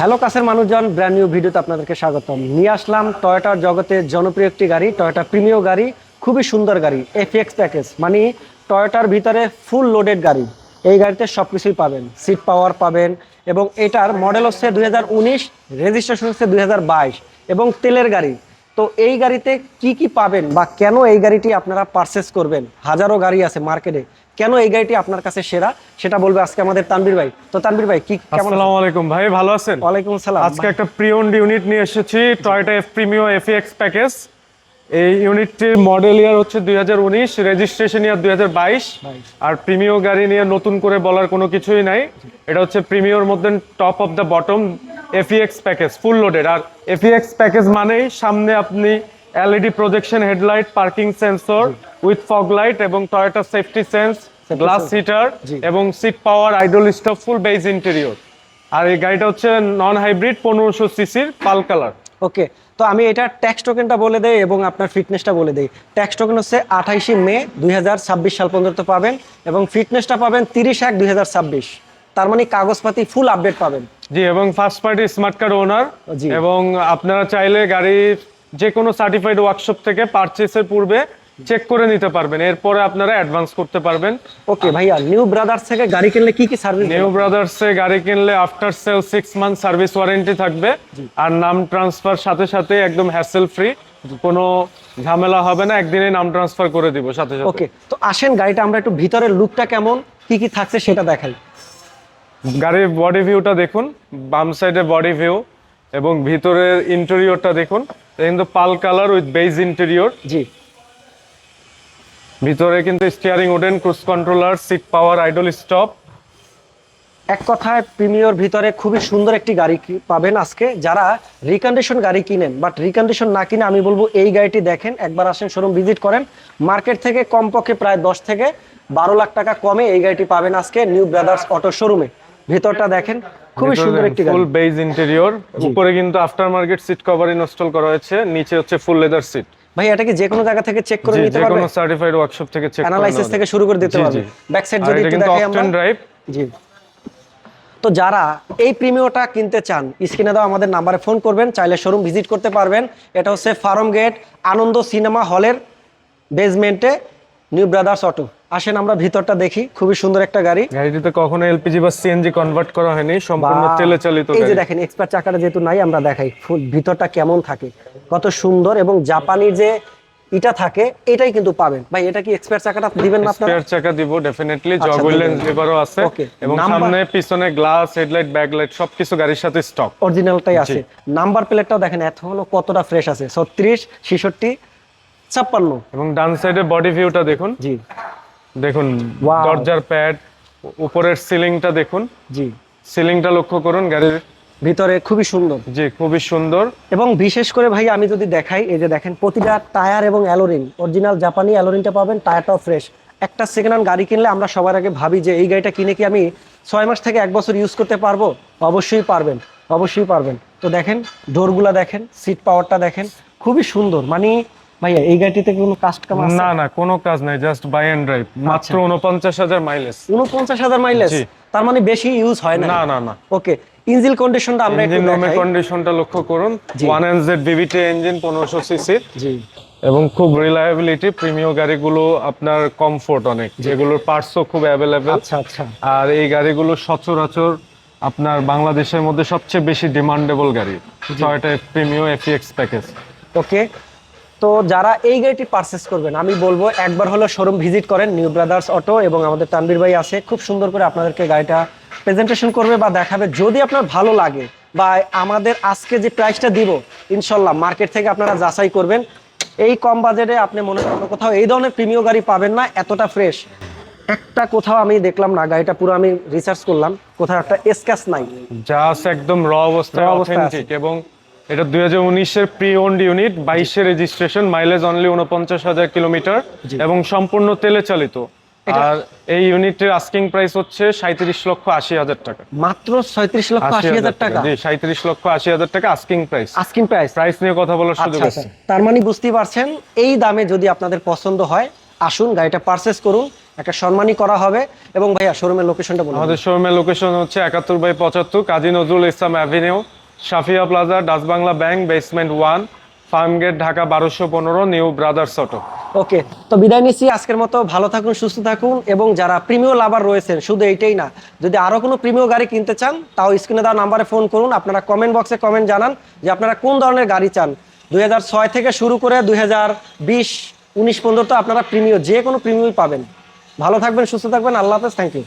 Hello কাছের মানুষজন brand new ভিডিওতে আপনাদেরকে স্বাগতম। নিয়ে আসলাম টয়োটার জগতের জনপ্রিয় একটি গাড়ি টয়োটা প্রিমিয় গাড়ি, খুবই সুন্দর গাড়ি এফএক্স প্যাকেজ মানে টয়োটার ভিতরে ফুল লোডেড গাড়ি। এই গাড়িতে সব কিছুই পাবেন সিট পাওয়ার পাবেন এবং এটার মডেল হচ্ছে দুই হাজার উনিশ রেজিস্ট্রেশন হচ্ছে দুই হাজার বাইশ এবং তেলের গাড়ি। তো এই গাড়িতে কি কি পাবেন বা কেন এই গাড়িটি আপনারা পারচেস করবেন? হাজারো গাড়ি আছে মার্কেটে কেন এই গাড়িটি আপনার কাছে সেরা? সেটা বলবে আজকে আমাদের তানবীর ভাই। তো তানবীর ভাই কি কেমন? আসসালামু আলাইকুম। ভাই ভালো আছেন? ওয়ালাইকুম আসসালাম আজকে একটা প্রিওন্ড ইউনিট নিয়ে এসেছি Toyota F Premio FX package এই ইউনিটটির মডেল ইয়ার হচ্ছে দুই হাজার উনিশ রেজিস্ট্রেশন ইয়ার দুই হাজার বাইশ। আর প্রিমিও গাড়ি নিয়ে নতুন করে বলার কোনো কিছুই নাই। এটা হচ্ছে প্রিমিওর মধ্যে top of the bottom FEX package full loaded R FEX package মানেই সামনে আপনি LED projection headlight parking sensor with fog light এবং Toyota safety sense glass seater জি। এবং seat power idle stop full beige interior আর এই গাড়িটা হচ্ছে non hybrid পনেরোশো সিসির পাল কালার ওকে তো আমি এটা ট্যাক্স টোকেনটা বলে দেই এবং আপনার ফিটনেসটা বলে দেই। ট্যাক্স টোকেন হচ্ছে আঠাইশে মে দুই সাল পর্যন্ত পাবেন এবং ফিটনেসটা পাবেন তিরিশ এক দুই তার মানে কাগজপাতি ফুল আপডেট পাবেন। জি এবং first party smart card owner জি। এবং আপনারা চাইলে গাড়ির যে কোনো সার্টিফাইড ওয়ার্কশপ থেকে পারচেসের পূর্বে চেক করে নিতে পারবেন। এরপরে আপনারা অ্যাডভান্স করতে পারবেন। ওকে ভাইয়া নিউ ব্রাদার্স থেকে গাড়ি কিনলে কি কি সার্ভিস নিউ ব্রাদার্সে গাড়ি কিনলে after sale six month service warranty থাকবে। আর নাম ট্রান্সফার সাথে সাথে একদম হ্যাসেল ফ্রি কোনো ঝামেলা হবে না একদিনে নাম ট্রান্সফার করে দিব সাথে সাথে। ওকে তো আসেন গাড়িটা আমরা একটু ভিতরের লুকটা কেমন কি কি থাকছে সেটা দেখাই। গাড়ির বডি ভিউটা দেখুন বাম সাইডে বডি ভিউ এবং ভিতরের ইন্টেরিয়রটা দেখুন। এটা কিন্তু pearl colour with beige interior জি। ভিতরে কিন্তু steering wooden cruise controller seat power idle stop এক কথায় প্রিমিয়র ভিতরে খুবই সুন্দর একটি গাড়ি পাবেন আজকে। যারা রিকন্ডিশন গাড়ি কিনেন বাট রিকন্ডিশন না কিনে আমি বলব এই গাড়িটি দেখেন একবার আসেন শোরুম ভিজিট করেন। মার্কেট থেকে কমপক্ষে প্রায় দশ থেকে বারো লাখ টাকা কমে এই গাড়িটি পাবেন আজকে নিউ ব্রাদার্স অটো শোরুমে ভিতরটা দেখেন খুবই সুন্দর একটি গাড়ি। ফুল বেজ ইন্টেরিয়র উপরে কিন্তু after market seat cover install করা হয়েছে নিচে হচ্ছে ফুল লেদার সিট ভাই এটা কি যে কোনো জায়গা থেকে চেক করে নিতে যে কোনো সার্টিফাইড ওয়ার্কশপ থেকে চেক অ্যানালাইসিস থেকে শুরু করে দিতে পারবে। ব্যাক সাইড যদি একটু দেখাই আমরা ড্রাইভ জি। তো যারা এই প্রিমিয়টা কিনতে চান স্ক্রিনে দাও আমাদের নাম্বারে ফোন করবেন চাইলে শোরুম ভিজিট করতে পারবেন। এটা হচ্ছে ফার্ম গেট আনন্দ সিনেমা হলের বেসমেন্টে নিউ ব্রাদার্স অটো আসেন আমরা ভিতরটা দেখি। খুবই সুন্দর একটা গাড়ি। গাড়িটিতে কখনো এলপিজি বা সিএনজি কনভার্ট করা হয়নি সম্পূর্ণ তেলে চালিত এই যে দেখেন এক্সপার্ট চাকাটা যেহেতু নাই আমরা দেখাই। ফুল ভিতরটা কেমন থাকে কত সুন্দর এবং জাপানি যে ইটা থাকে এটাই কিন্তু পাবেন। ভাই এটা কি এক্সপার্ট চাকাটা দিবেন না আপনারা? স্পেয়ার চাকা দিব ডেফিনেটলি জগউইল লেন্স লিভারও আছে। এবং সামনে পিছনে গ্লাস হেডলাইট ব্যাকলাইট সবকিছু গাড়ির সাথে স্টক অরিজিনালটাই আছে। নাম্বার প্লেটটাও দেখেন এত হলো কতটা ফ্রেশ আছে। ছত্রিশ ছেষট্টি ছাপ্পান্ন। এবং ডান সাইডে বডি ভিউটা দেখুন। জি। দেখুন. দরজার প্যাড উপরের সিলিংটা দেখুন। জি। সিলিংটা লক্ষ্য করুন গাড়ির ভিতরে খুবই সুন্দর। জি খুবই সুন্দর। এবং বিশেষ করে ভাই আমি যদি দেখাই এই যে দেখেন প্রতিটা টায়ার এবং অ্যালোরিন অরিজিনাল জাপানি অ্যালোরিনটা পাবেন টায়ারটাও ফ্রেশ একটা সেকেন্ড হ্যান্ড গাড়ি কিনলে আমরা সবার আগে ভাবি যে এই গাড়িটা কিনে কি আমি ছয় মাস থেকে এক বছর ইউজ করতে পারব? অবশ্যই পারবেন অবশ্যই পারবেন। তো দেখেন ডোরগুলা দেখেন সিট পাওয়ারটা দেখেন খুবই সুন্দর। মানে ভাইয়া এই গাড়িটিতে কোনো কাস্টমার আছে? না না কোনো কাজ নাই জাস্ট বাই এন্ড ড্রাইভ মাত্র উনপঞ্চাশ হাজার মাইলেজ উনপঞ্চাশ হাজার মাইলেজ তার মানে বেশি ইউজ হয় না না না না। ওকে ইঞ্জিন কন্ডিশনটা আমরা একটু দেখাই। কন্ডিশনটা লক্ষ্য করুন। ইঞ্জিন পনেরোশো সিসি জি। এবং খুব রিলায়েবিলিটি প্রিমিয় গাড়িগুলো আপনার কমফোর্ট অনেক। যেগুলোর পার্টসও খুব অ্যাভেলেবেল আচ্ছা আচ্ছা। আর এই গাড়িগুলো সচরাচর আপনার বাংলাদেশের মধ্যে সবচেয়ে বেশি ডিমান্ডেবল গাড়ি। ছয়টা প্রিমিয় এফিএক্স প্যাকেজ ওকে তো যারা এই গাড়িটি পারচেস করবেন আমি বলব একবার হলো শোরুম ভিজিট করেন নিউ ব্রাদার্স অটো এবং আমাদের তানবীর ভাই আছে খুব সুন্দর করে আপনাদেরকে গাড়িটা প্রেজেন্টেশন করবে বা দেখাবে। যদি আপনার ভালো লাগে বা আমাদের আজকে যে প্রাইসটা দিব ইনশাল্লাহ মার্কেট থেকে আপনারা যাচাই করবেন। এই কম বাজেটে আপনি মনে করেন কোথাও এই ধরনের প্রিমিয় গাড়ি পাবেন না এতটা ফ্রেশ একটা কোথাও আমি দেখলাম না গাড়িটা পুরো আমি রিসার্চ করলাম কোথাও একটা স্ক্যাচ নাই। জাস্ট একদম র অবস্থায় অথেন্টিক এবং এটা দুই হাজার উনিশের প্রি ওন্ড ইউনিট বাইশে রেজিস্ট্রেশন মাইলেজ অনলি উনপঞ্চাশ হাজার কিলোমিটার এবং সম্পূর্ণ তেলে চালিত। আর এই ইউনিটের আস্কিং প্রাইস হচ্ছে সাঁত্রিশ লক্ষ আশি হাজার টাকা। মাত্র ছয়ত্রিশ লক্ষ আশি হাজার টাকা? জি সাঁত্রিশ লক্ষ আশি হাজার টাকা asking price asking price price নিয়ে কথা বলার সুযোগ আচ্ছা আছে। আচ্ছা। তার মানে বুঝতেই পারছেন এই দামে যদি আপনাদের পছন্দ হয় আসুন গাড়িটা পারচেস করুন একটা সম্মানই করা হবে। এবং ভাইয়া শোরুমের লোকেশনটা বলুন। আমাদের শোরুমের লোকেশন হচ্ছে একাত্তর বাই পঁচাত্তর Kazi Nazrul Islam avenue Safia plaza, Dutch Bangla bank basement one farm gate Dhaka বারোশো পনেরো, নিউ ব্রাদার্স অটো। ওকে, তো বিদায় নিচ্ছি, আজকের মতো ভালো থাকুন, সুস্থ থাকুন, এবং যারা প্রিমিয় লাভার রয়েছেন, শুধু এইটাই না, যদি আরও কোনো প্রিমিয় গাড়ি কিনতে চান, তাও স্ক্রিনে দেওয়া নাম্বারে ফোন করুন, আপনারা কমেন্ট বক্সে কমেন্ট জানান যে আপনারা কোন ধরনের গাড়ি চান। দুই হাজার ছয় থেকে শুরু করে দুই হাজার বিশ, উনিশ পর্যন্ত আপনারা প্রিমিয় যে কোনো প্রিমিয়ই পাবেন। ভালো থাকবেন, সুস্থ থাকবেন, আল্লাহ হাফেজ থ্যাংক ইউ